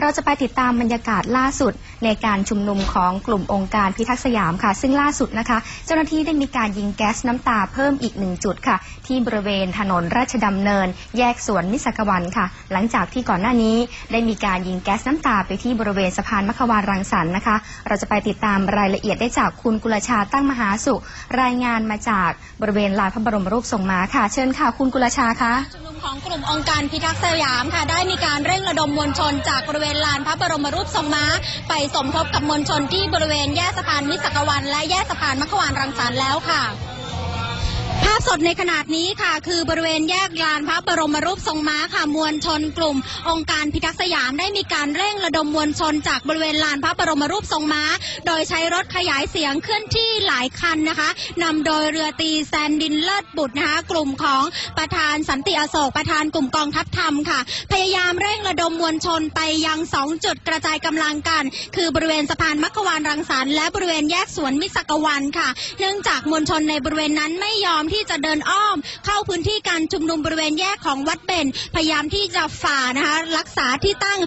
เราจะไปติดตามบรรยากาศล่าสุดในการชุมนุมของกลุ่มองค์การพิทักษ์สยามค่ะ ซึ่งล่าสุดนะคะ เจ้าหน้าที่ได้มีการยิงแก๊สน้ำตาเพิ่มอีกหนึ่งจุดค่ะ ที่บริเวณถนนราชดำเนิน แยกสวนมิสกวันค่ะ หลังจากที่ก่อนหน้านี้ได้มีการยิงแก๊สน้ำตาไปที่บริเวณสะพานมัขวานรังสรรค์นะคะ เราจะไปติดตามรายละเอียดได้จากคุณกุลชาตั้งมหาสุรายงานมาจากบริเวณลานพระบรมรูปทรงม้าค่ะ เชิญค่ะ คุณกุลชาคะ ของกลุ่มองค์การพิทักษ์สยามค่ะได้มีการเร่งระดมมวลชนจากบริเวณลานพระบรมรูปทรงม้า ไปสมทบกับมวลชนที่บริเวณแยกสะพานมิสักวันและแยกสะพานมัขวานรังสรรค์แล้วค่ะาพสดในขนาดนี้ค่ะ คือบริเวณแยกลานพระบรมรูปทรงม้าค่ะมวลชนกลุ่ม องค์การพิทักษ์สยามได้มีการเร่งระดมมวลชนจากบริเวณลานพระบรมรูปทรงม้า โดยใช้รถขยายเสียงเคลื่อนที่หลายคันนะคะนำโดยเรือตีแซนดินเลิศบุตรนะคะกลุ่มของประธานสันติอโศกประธานกลุ่มกองทัพธรรมค่ะ พยายามเร่งระดมมวลชนไปยังสองจุดกระจายกำลังกัน คือบริเวณสะพานมัขวานรังสรรค์และบริเวณแยกสวนมิสักวันค่ะ เนื่องจากมวลชนในบริเวณนั้นไม่ยอมที่จะเดินอ้อมเข้าพื้นที่การชุมนุมบริเวณแยกของวัดเบนพยายามที่จะฝ่านะคะรักษาที่ตั้ง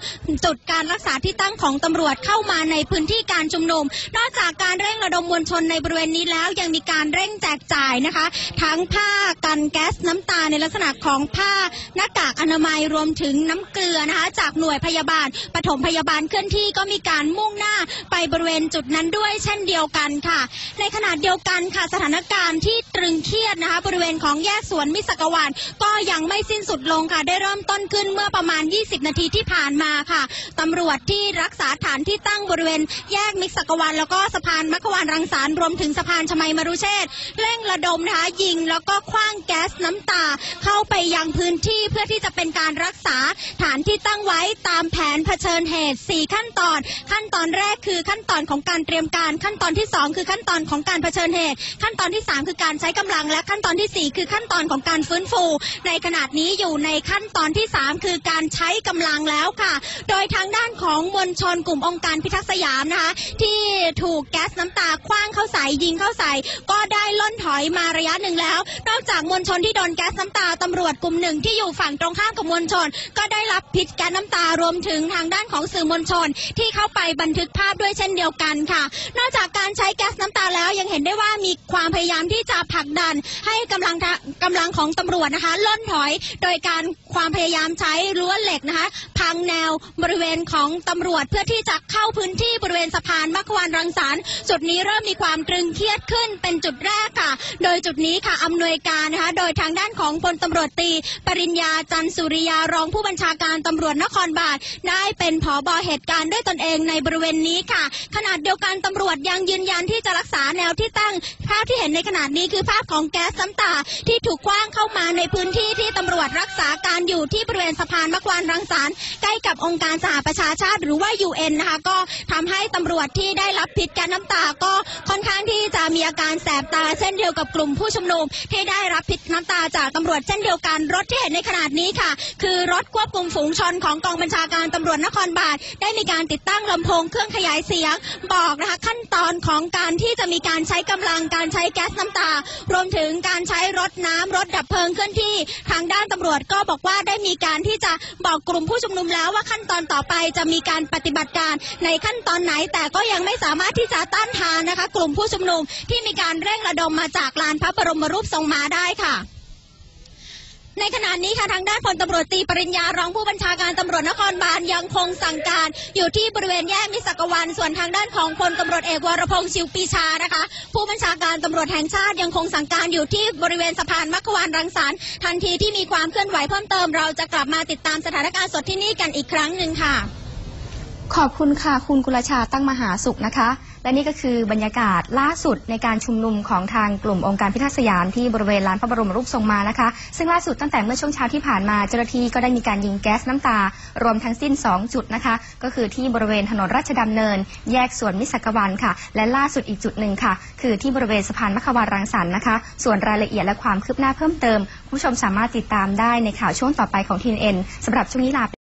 จุดการรักษาที่ตั้งของตำรวจเข้ามาในพื้นที่การชุมนุม นอกจากการเร่งระดมมวลชนในบริเวณนี้แล้วยังมีการเร่งแจกจ่ายนะคะ ทั้งผ้ากันแก๊สน้ำตาในลักษณะของผ้าหน้ากากอนามัยรวมถึงน้ำเกลือนะคะ จากหน่วยพยาบาลปฐมพยาบาลเคลื่อนที่ก็มีการมุ่งหน้าไปบริเวณจุดนั้นด้วยเช่นเดียวกันค่ะ ในขณะเดียวกันค่ะสถานการณ์ที่ตรึงเครียดนะคะบริเวณของแยกสวนมิสักวัน ก็ยังไม่สิ้นสุดลงค่ะได้เริ่มต้นขึ้นเมื่อประมาณ 20 นาทีที่ผ่านมาค่ะตำรวจที่รักษาฐานที่ตั้งบริเวณแยกมิสักวัน แล้วก็สะพานมัขวานรังสรรรวมถึงสะพานชมัยมรุเชษเร่งระดมนะคะยิงแล้วก็คว้างแก๊สน้ำตา เข้าไปยังพื้นที่เพื่อที่จะเป็นการรักษาฐานที่ตั้งไว้ตามแผนเผชิญเหตุ 4 ขั้นตอน ขั้นตอนแรกคือขั้นตอนของการเตรียมการ ขั้นตอนที่ 2 คือขั้นตอนของการเผชิญเหตุ ขั้นตอนที่ 3 คือการใช้กำลังและขั้นตอนทีสี่ 4 คือขั้นตอนของการฟื้นฟู ในขณะนี้อยู่ในขั้นตอนที่ 3 คือการใช้กำลังแล้วค่ะ โดยทางด้านของมวลชนกลุ่มองค์การพิทักษ์สยามนะคะที่ถูกแก๊สน้ำตาคว้างเข้าใส่ยิงเข้าใส่ ก็ได้ล่นถอยมาระยะหนึ่งแล้ว นอกจากมวลชนที่โดนแก๊สน้ำตาตำรวจกลุ่มหนึ่งที่อยู่ฝั่งตรงข้ามกับมวลชน ก็ได้รับพิษแก๊สน้ำตารวมถึงทางด้านของสื่อมวลชนที่เข้าไปบันทึกภาพด้วยเช่นเดียวกันค่ะ นอกจากการใช้แก๊สน้ำตาแล้วยังเห็นได้ว่ามีความพยายามที่จะผลักดันให้กำลังทะกำลังของตำรวจนะคะล่นถอยโดยการความพยายามใช้รั้วเหล็กนะคะพังแนวบริเวณของตำรวจเพื่อที่จะเข้าพื้นที่บริเวณสะพานมัขวานรังสรรค์จุดนี้เริ่มมีความตรึงเครียดขึ้นเป็นจุดแรกค่ะ โดยจุดนี้ค่ะอำนวยการนะคะโดยทางด้านของพลตำรวจตี ปริญญาจันสุริยารองผู้บัญชาการตำรวจนครบาลได้เป็นผอบอเหตุการณ์ด้วยตนเองในบริเวณนี้ค่ะ ขณะเดียวกันตำรวจยังยืนยันที่จะรักษาแนวที่ตั้งภาพที่เห็นในขณะนี้คือภาพของแก๊สน้ำตาที่ถูกคว้างเข้ามาในพื้นที่ที่ตำรวจรักษาการอยู่ที่บริเวณสะพานมักวานรังสรรค์ใกล้กับองค์การสหประชาชาติหรือว่า UN นะคะก็ทำให้ตำรวจที่ได้รับพิษแก๊สน้ำตาก็ค่อนข้างที่ มีอาการแสบตาเช่นเดียวกับกลุ่มผู้ชุมนุมที่ได้รับพิษน้ำตาจากตำรวจเช่นเดียวกันรถที่เห็นในขณะนี้ค่ะ คือรถควบคุมฝูงชนของกองบัญชาการตำรวจนครบาลได้มีการติดตั้งลำโพงเครื่องขยายเสียงบอกนะคะขั้นตอนของการที่จะมีการใช้กำลังการใช้แก๊สน้ำตา รวมถึงการใช้รถน้ำรถดับเพลิงเคลื่อนที่ทางด้านตำรวจก็บอกว่าได้มีการที่จะบอกกลุ่มผู้ชุมนุมแล้วว่าขั้นตอนต่อไปจะมีการปฏิบัติการในขั้นตอนไหนแต่ก็ยังไม่สามารถที่จะต้านทานนะคะ กลุ่มผู้ชุมนุมที่มีการเร่งระดมมาจากลานพระบรมรูปทรงม้าได้ค่ะ ในขณะนี้ค่ะทางด้านพลตำรวจตีปริญญารองผู้บัญชาการตำรวจนครบาลยังคงสั่งการอยู่ที่บริเวณแยกมิสักวันส่วนทางด้านของพลตำรวจเอกวรพงษ์ชิวปีชานะคะ ผู้บัญชาการตำรวจแห่งชาติยังคงสั่งการอยู่ที่บริเวณสะพานมัขวานรังสรรค์ทันทีที่มีความเคลื่อนไหวเพิ่มเติมเราจะกลับมาติดตามสถานการณ์สดที่นี่กันอีกครั้งหนึ่งค่ะ ขอบคุณค่ะคุณกุลชาตั้งมหาสุขนะคะ และนี่ก็คือบรรยากาศล่าสุดในการชุมนุมของทางกลุ่มองค์การพิทักษ์สยามที่บริเวณลานพระบรมรูปทรงมานะคะ ซึ่งล่าสุดตั้งแต่เมื่อช่วงเช้าที่ผ่านมาเจ้าหน้าที่ก็ได้มีการยิงแก๊สน้ำตา รวมทั้งสิ้น 2 จุดนะคะ ก็คือที่บริเวณถนนราชดำเนิน แยกสวนมิสักวันค่ะ และล่าสุดอีกจุดหนึ่งค่ะ คือที่บริเวณสะพานมัขวารังสรรค์นะคะ ส่วนรายละเอียดและความคืบหน้าเพิ่มเติมคุณผู้ชมสามารถติดตามได้ในข่าวช่วงต่อไปของทีเอ็นสำหรับช่วงนี้ลาไป